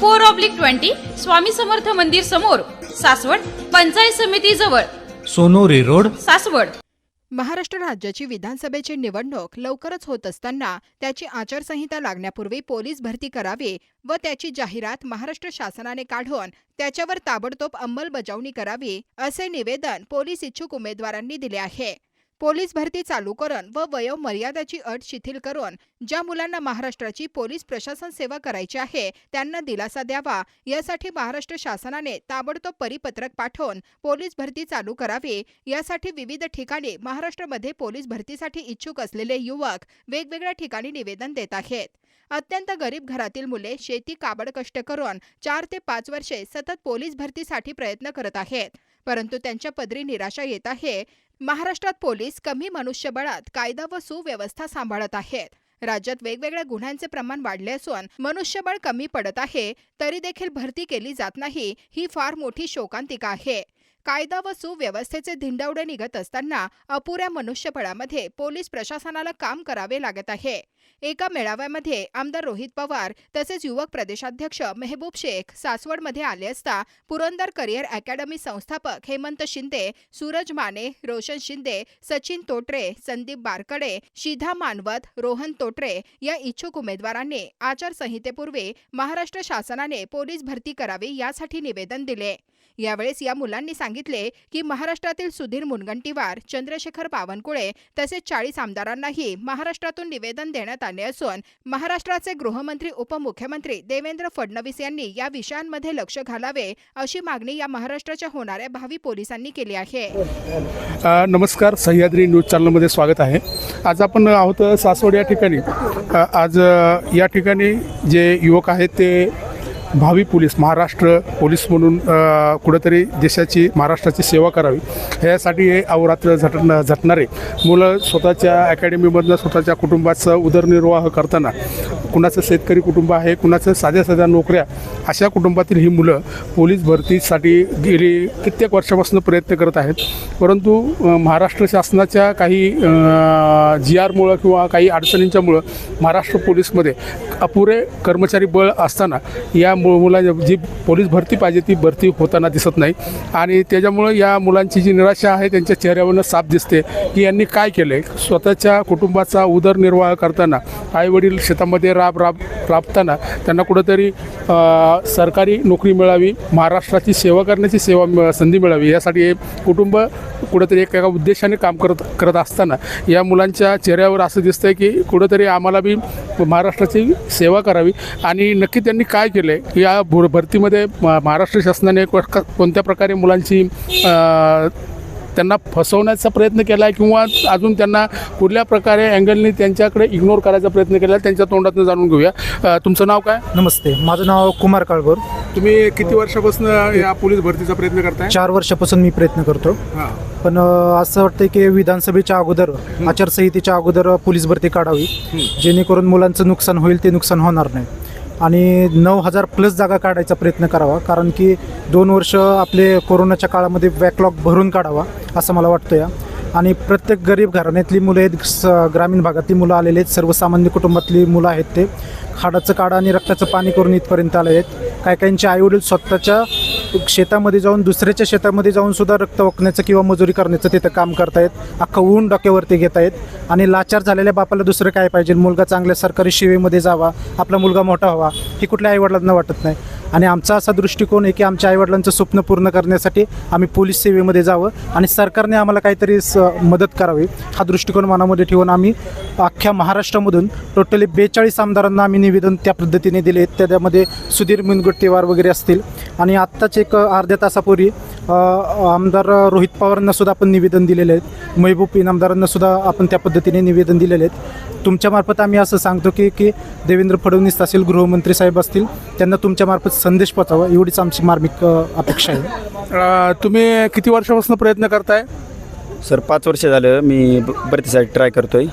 four oblique twenty Swami Samarth मंदिर समोर सासवड पंचायत समिती जवळ. सोनोरी रोड. सासवड. महाराष्ट्र राज्याची विधानसभेची निवडणूक लवकरच होत असताना त्याची आचारसंहिता लागण्यापूर्वी पोलीस भरती करावी व त्याची जाहिरात महाराष्ट्र शासनाने काढून त्याच्यावर ताबडतोब अंमलबजावणी करावी असे निवेदन पोलीस इच्छुक उमेदवारांनी दिले आहे. पोलीस भरती चालू करून व वयोमर्यादाची अट शिथिल करून ज्या मुलांना महाराष्ट्राची पोलीस प्रशासन सेवा करायची आहे त्यांना दिलासा द्यावा. यासाठी महाराष्ट्र शासनाने ताबडतोब परिपत्रक पाठवून पोलीस भरती चालू करावी. यासाठी विविध ठिकाणी महाराष्ट्रामध्ये पोलीस भरतीसाठी इच्छुक असलेले युवक वेगवेगळ्या ठिकाणी निवेदन देत आहेत. अत्यंत गरीब घरातील मुले शेती काबड कष्ट करून चार ते पाच वर्षे सतत पोलीस भरतीसाठी प्रयत्न करत आहेत. परंतु त्यांच्या पदरी निराशा येत आहे. महाराष्ट्रात पोलीस कमी मनुष्यबळात कायदा व सुव्यवस्था सांभाळत आहेत. राज्यात वेगवेगळ्या गुन्ह्यांचे प्रमाण वाढले असून मनुष्यबळ कमी पडत आहे तरी देखील भरती केली जात नाही ही फार मोठी शोकांतिका आहे. कायदा व सुव्यवस्थेचे धिंडवडे निघत असताना अपुऱ्या मनुष्यबळामध्ये पोलीस प्रशासनाला काम करावे लागत आहे. एका मेळाव्यामध्ये आमदार रोहित पवार तसेच युवक प्रदेशाध्यक्ष मेहबूब शेख सासवडमध्ये आले असता पुरंदर करिअर अकॅडमी संस्थापक हेमंत शिंदे सूरज माने रोशन शिंदे सचिन तोटरे संदीप बारकडे शिधा मानवत रोहन तोटरे या इच्छुक उमेदवारांनी आचारसंहितेपूर्वी महाराष्ट्र शासनाने पोलीस भरती करावी यासाठी निवेदन दिले. यावेळेस या मुलांनी सांगितले की महाराष्ट्रातील सुधीर मुनगंटीवार चंद्रशेखर बावनकुळे तसेच चाळीस आमदारांनाही महाराष्ट्रातून निवेदन देण्यात आले असून महाराष्ट्राचे गृहमंत्री उपमुख्यमंत्री देवेंद्र फडणवीस यांनी या विषयांमध्ये लक्ष घालावे अशी मागणी या महाराष्ट्राच्या होणाऱ्या भावी पोलिसांनी केली आहे. नमस्कार. सह्याद्री न्यूज चॅनलमध्ये स्वागत आहे. आज आपण आहोत सासवड या ठिकाणी. आज या ठिकाणी जे युवक आहेत ते भावी पोलीस महाराष्ट्र पोलीस म्हणून कुठंतरी देशाची महाराष्ट्राची सेवा करावी. ह्यासाठी हे अवरात्र झटण झटणारे. मुलं स्वतःच्या अकॅडमीमधनं स्वतःच्या कुटुंबाचा उदरनिर्वाह करताना कुणाचं शेतकरी कुटुंब आहे कुणाचं साध्या साध्या नोकऱ्या अशा कुटुंबातील ही मुलं पोलीस भरतीसाठी गेली कित्येक वर्षापासून प्रयत्न करत आहेत. परंतु महाराष्ट्र शासनाच्या काही जी आरमुळं किंवा काही अडचणींच्यामुळं महाराष्ट्र पोलीसमध्ये अपुरे कर्मचारी बळ असताना या मु मुला जी पोलीस भरती पाहिजे ती भरती होताना दिसत नाही. आणि त्याच्यामुळं या मुलांची जी निराशा आहे त्यांच्या चेहऱ्यावरनं साफ दिसते की यांनी काय केलं आहे स्वतःच्या कुटुंबाचा उदरनिर्वाह करताना आईवडील शेतामध्ये राब राब राबताना त्यांना कुठंतरी सरकारी नोकरी मिळावी महाराष्ट्राची सेवा करण्याची सेवा संधी मिळावी यासाठी हे कुटुंब कुठंतरी एक एका उद्देशाने काम करत करत असताना या मुलांच्या चेहऱ्यावर असं दिसतंय की कुठंतरी आम्हाला बी महाराष्ट्राची सेवा करावी. आणि नक्की त्यांनी काय केलं आहे या भर भरतीमध्ये म- महाराष्ट्र शासनाने कोणत्या प्रकारे मुलांची त्यांना फसवण्याचा प्रयत्न केला आहे किंवा अजून त्यांना कुठल्या प्रकारे अँगलनी त्यांच्याकडे इग्नोर करायचा प्रयत्न केला आहे त्यांच्या तोंडातून जाणून घेऊया. तुमचं नाव काय? नमस्ते माझं नाव कुमार काळभोर. तुम्ही किती वर्षापासून या पोलीस भरतीचा प्रयत्न करताय? चार वर्षापासून मी प्रयत्न करतो. हां. पण असं वाटतं की विधानसभेच्या अगोदर आचारसंहितेच्या अगोदर पोलीस भरती काढावी. जेणेकरून मुलांचं नुकसान होईल ते नुकसान होणार नाही. आणि नऊ हजार प्लस जागा काढायचा प्रयत्न करावा. कारण की दोन वर्ष आपले कोरोनाच्या काळामध्ये बॅकलॉग भरून काढावा असं मला वाटतं या. आणि प्रत्येक गरीब घराण्यातली मुलं आहेत स ग्रामीण भागातली मुलं आलेली आहेत सर्वसामान्य कुटुंबातली मुलं आहेत ते. खाडाचं काढा आणि रक्ताचं पाणी करून इथपर्यंत आले आहेत. काही काहींचे आईवडील स्वतःच्या शेतामध्ये जाऊन दुसऱ्याच्या शेतामध्ये जाऊन सुद्धा रक्त ओकण्याचं किंवा मजुरी करण्याचं तिथं काम करतायत. अख्खं ऊन डोक्यावरती घेत आहेत आणि लाचार झालेल्या बापाला दुसरं काय पाहिजे? मुलगा चांगल्या सरकारी सेवेमध्ये जावा. आपला मुलगा मोठा व्हावा. ही कुठल्या आईवडिलांना वाटत नाही? आणि आमचा असा दृष्टिकोन आहे की आमच्या आईवडिलांचं स्वप्न पूर्ण करण्यासाठी आम्ही पोलीस सेवेमध्ये जावं आणि सरकारने आम्हाला काहीतरी स मदत करावी. हा दृष्टिकोन मनामध्ये ठेवून आम्ही अख्ख्या महाराष्ट्रामधून टोटली बेचाळीस आमदारांना आम्ही निवेदन त्या पद्धतीने दिले. त्याच्यामध्ये सुधीर मुनगुट्टीवार वगैरे असतील आणि आत्ताच एक अर्ध्या तासापूर्वी आमदार रोहित पवारांना सुद्धा आपण निवेदन दिलेले आहेत. महबूब इनामदारांना सुद्धा आपण त्या पद्धतीने निवेदन दिलेले आहेत. तुमच्यामार्फत आम्ही असं सांगतो की की देवेंद्र फडणवीस असतील गृहमंत्री साहेब असतील त्यांना तुमच्यामार्फत संदेश पोचावा एवढीच आमची मार्मिक अपेक्षा आहे. तुम्ही किती वर्षापासून प्रयत्न करताय? सर पाच वर्ष झालं मी भरतीसाठी ट्राय करतोय.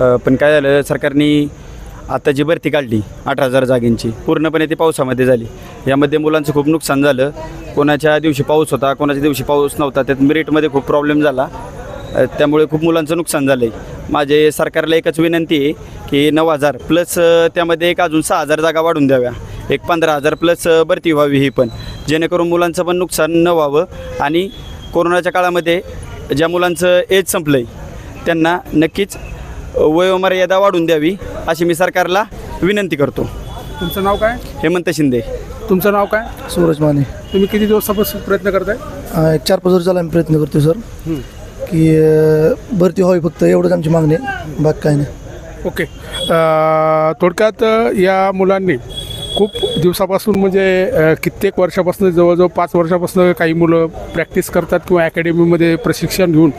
अ, पण काय झालं सरकारने आता जी भरती काढली अठरा हजार जागेंची पूर्णपणे ती पावसामध्ये झाली. यामध्ये मुलांचं खूप नुकसान झालं. कोणाच्या दिवशी पाऊस होता कोणाच्या दिवशी पाऊस नव्हता त्यात मेरिटमध्ये खूप प्रॉब्लेम झाला. त्यामुळे खूप मुलांचं नुकसान झालं आहे माझे सरकारला एकच विनंती आहे की नऊ हजार प्लस त्यामध्ये एक अजून सहा हजार जागा वाढून द्याव्या. एक पंधरा हजार प्लस भरती व्हावी ही पण. जेणेकरून मुलांचं पण नुकसान न व्हावं आणि कोरोनाच्या काळामध्ये ज्या मुलांचं एज संपलं आहे त्यांना नक्कीच वयोमर्यादा वाढून द्यावी अशी मी सरकारला विनंती करतो. तुमचं नाव काय? हेमंत शिंदे. तुमचं नाव काय? सूरज माने. तुम्ही किती दिवसापासून प्रयत्न करताय? अं, एक चार पाच वर्ष झाला आम्ही प्रयत्न करतो सर. की भरती व्हावी फक्त एवढंच आमची मागणी आहे. बाकी काही नाही. ओके. अ, थोडक्यात अ, या मुलांनी खूप दिवसापासून म्हणजे अ, कित्येक वर्षापासून जवळजवळ पाच वर्षापासून काही मुलं प्रॅक्टिस करतात किंवा अकॅडमीमध्ये प्रशिक्षण घेऊन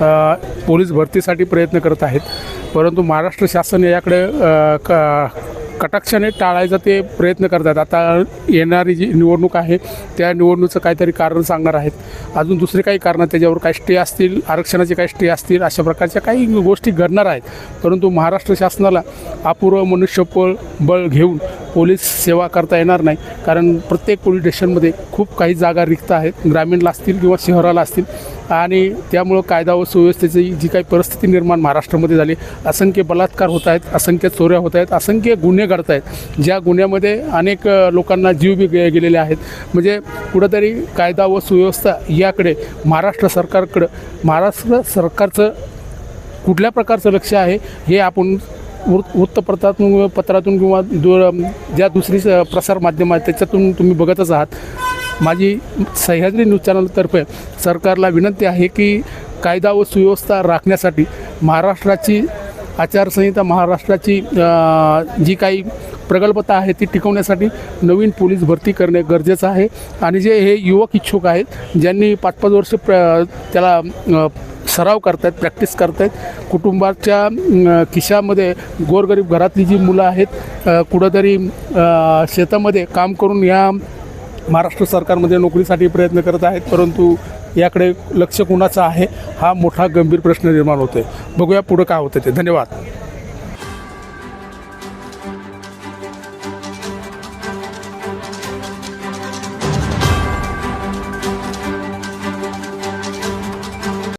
अ, पोलीस भरतीसाठी प्रयत्न करत आहेत. परंतु महाराष्ट्र शासन याकडे अ, क कटाक्षाने टाळायचा ते प्रयत्न करतात. आता येणारी जी निवडणूक आहे त्या निवडणुकीचं काहीतरी कारण सांगणार आहेत. अजून दुसरे काही कारणं त्याच्यावर काही स्टे असतील आरक्षणाचे काही स्टे असतील अशा प्रकारच्या काही गोष्टी घडणार आहेत. परंतु महाराष्ट्र शासनाला अपूर्व मनुष्यबळ बळ घेऊन पोलीस सेवा करता येणार नाही. कारण प्रत्येक पोलीस स्टेशनमध्ये खूप काही जागा रिक्त आहेत. ग्रामीणला असतील किंवा शहराला असतील. आणि त्यामुळं कायदा व सुव्यवस्थेची जी काही परिस्थिती निर्माण महाराष्ट्रामध्ये झाली असंख्य बलात्कार होत आहेत असंख्य चोऱ्या होत आहेत असंख्य गुन्हे घडत आहेत. ज्या गुन्ह्यामध्ये अनेक लोकांना जीव बी गे गेलेले आहेत. म्हणजे कुठंतरी कायदा व सुव्यवस्था याकडे महाराष्ट्र सरकारकडं महाराष्ट्र सरकारचं कुठल्या प्रकारचं लक्ष आहे हे आपण वृत्तपत्रातून पत्रातून किंवा दूर ज्या दुसरी स- प्रसार माध्यम आहेत त्याच्यातून तुम्ही बघतच आहात. माझी सह्याद्री न्यूज चॅनलतर्फे सरकारला विनंती आहे की कायदा व सुव्यवस्था राखण्यासाठी महाराष्ट्राची आचारसंहिता महाराष्ट्राची जी काही प्रगल्भता आहे ती टिकवण्यासाठी नवीन पोलीस भरती करणे गरजेचं आहे. आणि जे हे युवक इच्छुक आहेत ज्यांनी पाच पाच वर्ष प्र त्याला सराव करतायत प्रॅक्टिस करतायत. कुटुंबाच्या खिशामध्ये गोरगरीब घरातली जी मुलं आहेत कुठंतरी शेतामध्ये काम करून या महाराष्ट्र सरकारमध्ये नोकरीसाठी प्रयत्न करत आहेत परंतु याकडे लक्ष कुणाचं आहे? हा मोठा गंभीर प्रश्न निर्माण होतो आहे बघूया पुढं काय होतं ते. धन्यवाद.